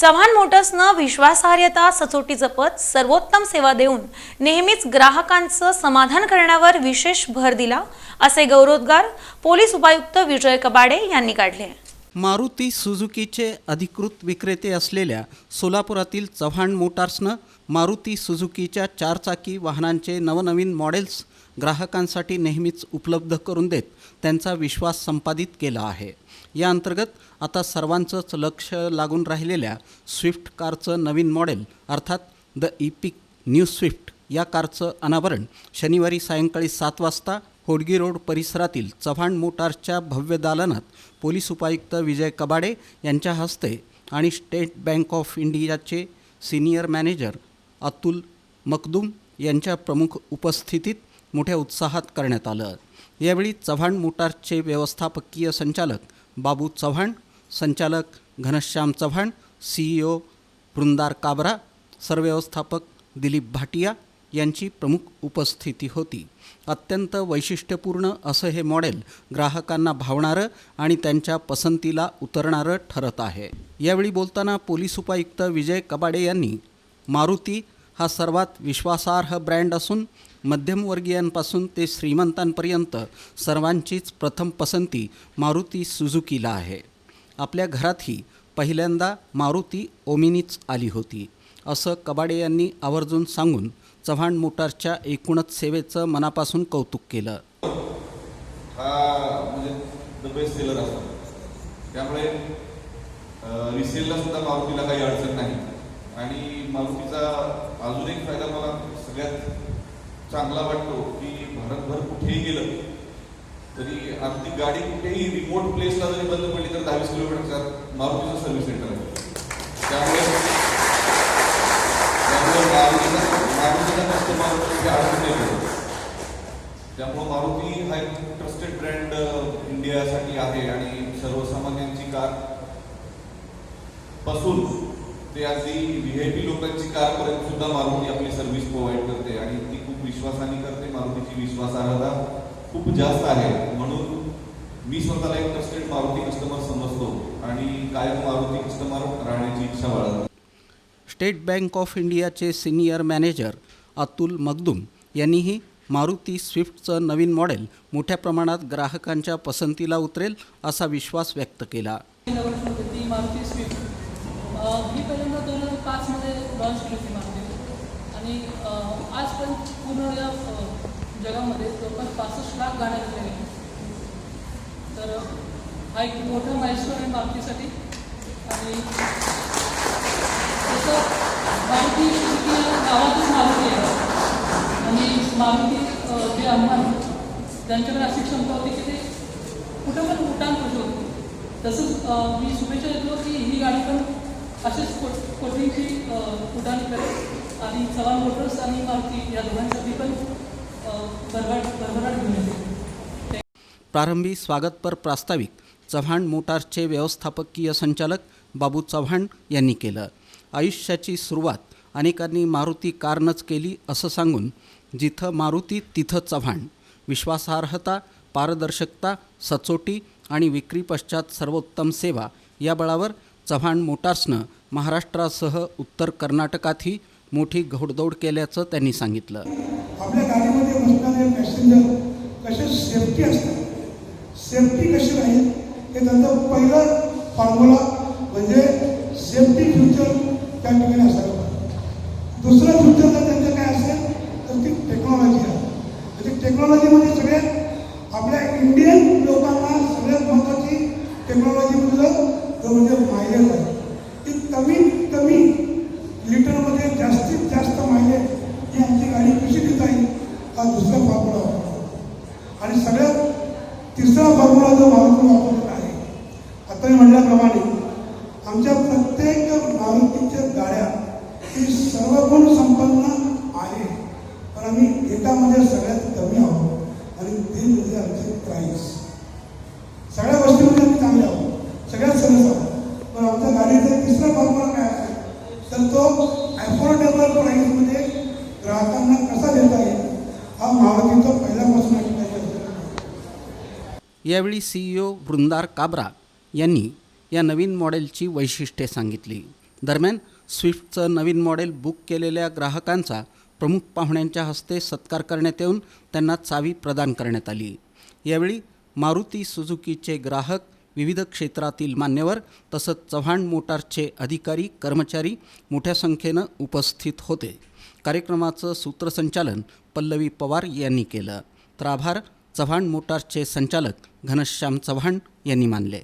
चव्हाण मोटर्सनं विश्वासार्हता सचोटी जपत सर्वोत्तम सेवा देऊन नेहमीच ग्राहकांचं समाधान करण्यावर विशेष भर दिला असे गौरवोद्गार पोलीस उपायुक्त विजय कबाडे यांनी काढले मारुती सुझुकीचे अधिकृत विक्रेते असलेल्या सोलापुरातील चव्हाण मोटार्सनं मारुती सुझुकीच्या चारचाकी वाहनांचे नवनवीन मॉडेल्स ग्राहकांसाठी नेहमीच उपलब्ध करून देत त्यांचा विश्वास संपादित केला आहे. या अंतर्गत आता सर्वांचंच लक्ष लागून राहिलेल्या स्विफ्ट कारचं नवीन मॉडेल अर्थात द इपिक न्यू स्विफ्ट या कारचं अनावरण शनिवारी सायंकाळी सात वाजता होडगी रोड परिसरातील चव्हाण मोटार्सच्या भव्य दालनात पोलीस उपायुक्त विजय कबाडे यांच्या हस्ते आणि स्टेट बँक ऑफ इंडियाचे सिनियर मॅनेजर अतुल मकदूम यांच्या प्रमुख उपस्थितीत मोठ्या उत्साहात करण्यात आलं. यावेळी चव्हाण मोटार्सचे व्यवस्थापकीय संचालक बाबू चव्हाण संचालक घनश्याम चव्हाण सीईओ वृंदार काबरा सरव्यवस्थापक दिलीप भाटिया यांची प्रमुख उपस्थिती होती. अत्यंत वैशिष्ट्यपूर्ण असं हे मॉडेल ग्राहकांना भावणारं आणि त्यांच्या पसंतीला उतरणारं ठरत आहे. यावेळी बोलताना पोलीस उपायुक्त विजय कबाडे यांनी मारुती हा सर्वात विश्वासार्ह ब्रँड असून मध्यमवर्गीयांपासून ते श्रीमंतांपर्यंत सर्वांचीच प्रथम पसंती मारुती सुझुकीला आहे. आपल्या घरातही पहिल्यांदा मारुती ओमिनीच आली होती. असं कबाडे यांनी आवर्जून सांगून चव्हाण मोटारच्या एकूणच सेवेचं मनापासून कौतुक केलं. हा म्हणजे बेस्ट सेलर असतो. त्यामुळे रिसेलला सुद्धा मारुतीला काही अडचण नाही. आणि मारुतीचा अजून एक फायदा मला सगळ्यात चांगला वाटतो की भारतभर कुठेही गेलं तरी अगदी गाडी कुठेही रिमोट प्लेसला जरी बंद पडली तर दहावीस किलोमीटरचा मारुतीचं सर्व्हिस सेंटर आहे. त्यामुळे त्यामुळे म्हणजे नाही मारुती हा एक ट्रस्टेड ब्रँड इंडियासाठी आहे आणि सर्वसामान्यांची कारपासून ते अगदी व्ही आय पी लोकांची कार पर्यंत सुद्धा मारुती आपली सर्व्हिस प्रोव्हाइड करते आणि ती खूप विश्वासाने करते. मारुतीची विश्वासार्हता खूप जास्त आहे. म्हणून मी स्वतःला एक ट्रस्टेड मारुती कस्टमर समजतो आणि कायम मारुती कस्टमर राहण्याची इच्छा बाळगतो. स्टेट बँक ऑफ इंडियाचे सिनियर मॅनेजर अतुल मगदूम यांनीही मारुती स्विफ्टचं नवीन मॉडेल मोठ्या प्रमाणात ग्राहकांच्या पसंतीला उतरेल असा विश्वास व्यक्त केला. मारुती स्विफ्ट. ही पहिल्यांदा दोन हजार पाचमध्ये लॉन्च केली होती म्हणजे, आणि आज पण पूर्ण या जगामध्ये जवळपास पासष्ट लाख गाण्या विकल्या गेल्या तर हा एक मोठा माइलस्टोन आहे बाबतीसाठी आणि तसं मारुती गावातच मारुती आहे. आणि मारुती जे अम्मान त्यांच्याकडे अशी क्षमता होती की ते कुठं पण उड्डाण करू शकतो तसंच मी शुभेच्छा देतो की ही गाणी पण अशीच को उड्डाण करेल आणि चव्हाण मोटर्स आणि मारुती या दोघांसाठी पण भरभराट भरभराट घेऊन येते. प्रारंभी स्वागतपर प्रास्ताविक चव्हाण मोटार्सचे व्यवस्थापकीय संचालक बाबू चव्हाण यांनी केलं. आयुष्याची सुरुवात अनेकांनी मारुती कारनंच केली असं सांगून जिथं मारुती तिथं चव्हाण. विश्वासार्हता पारदर्शकता सचोटी आणि विक्रीपश्चात सर्वोत्तम सेवा या बळावर चव्हाण मोटार्सनं महाराष्ट्रासह उत्तर कर्नाटकातही मोठी घोडदौड केल्याचं त्यांनी सांगितलं. आपल्या गाडीमध्ये बसणारे पॅसेंजर कसे सेफ्टी असतात? सेफ्टी कशी राहील? हे त्यांचं पहिलं फॉर्म्युला म्हणजे सेफ्टी फ्युचर त्या ठिकाणी असायला दुसरं फ्युचर जर त्यांचं काय असेल तर ती टेक्नॉलॉजी आहे म्हणजे टेक्नॉलॉजीमध्ये सगळ्यात आपल्या इंडियन लोकांना सगळ्यात महत्त्वाची टेक्नॉलॉजीमधलं जो म्हणजे मायलेज आहे ती कमीत कमी लिटरमध्ये जास्तीत जास्त मायलेज ही आमची गाडी कशी देता येईल हा दुसरा फॉर्म्युला वापरतो आणि सगळ्यात तिसरा फॉर्म्युला जो मारुती वापरलेला आहे. आता मी म्हटल्याप्रमाणे आमच्या प्रत्येक मारुतीच्या गाड्या ही सर्वगुण संपन्न आहे. पण आम्ही एकामध्ये सगळ्यात कमी आहोत आणि ते म्हणजे आमचे प्राईस सगळ्या गोष्टीमध्ये आम्ही चांगले आहोत. सगळ्यात सरस आहोत. पण आमच्या गाडीचा तिसरा फॉर्म्युला काय असेल? तर तो अफोर्डेबल प्राईसमध्ये ग्राहकांना कसा देता येईल हा मारुतीचा पहिल्यापासून आम्ही त्याच्या यावेळी सीईओ वृंदार काबरा यांनी या नवीन मॉडेलची वैशिष्ट्ये सांगितली. दरम्यान स्विफ्टचं नवीन मॉडेल बुक केलेल्या ग्राहकांचा प्रमुख पाहुण्यांच्या हस्ते सत्कार करण्यात येऊन त्यांना चावी प्रदान करण्यात आली. यावेळी मारुती सुझुकीचे ग्राहक विविध क्षेत्रातील मान्यवर तसंच चव्हाण मोटारचे अधिकारी कर्मचारी मोठ्या संख्येनं उपस्थित होते. कार्यक्रमाचं सूत्रसंचालन पल्लवी पवार यांनी केलं. तर आभार चव्हाण मोटार्सचे संचालक घनश्याम चव्हाण यांनी मानले.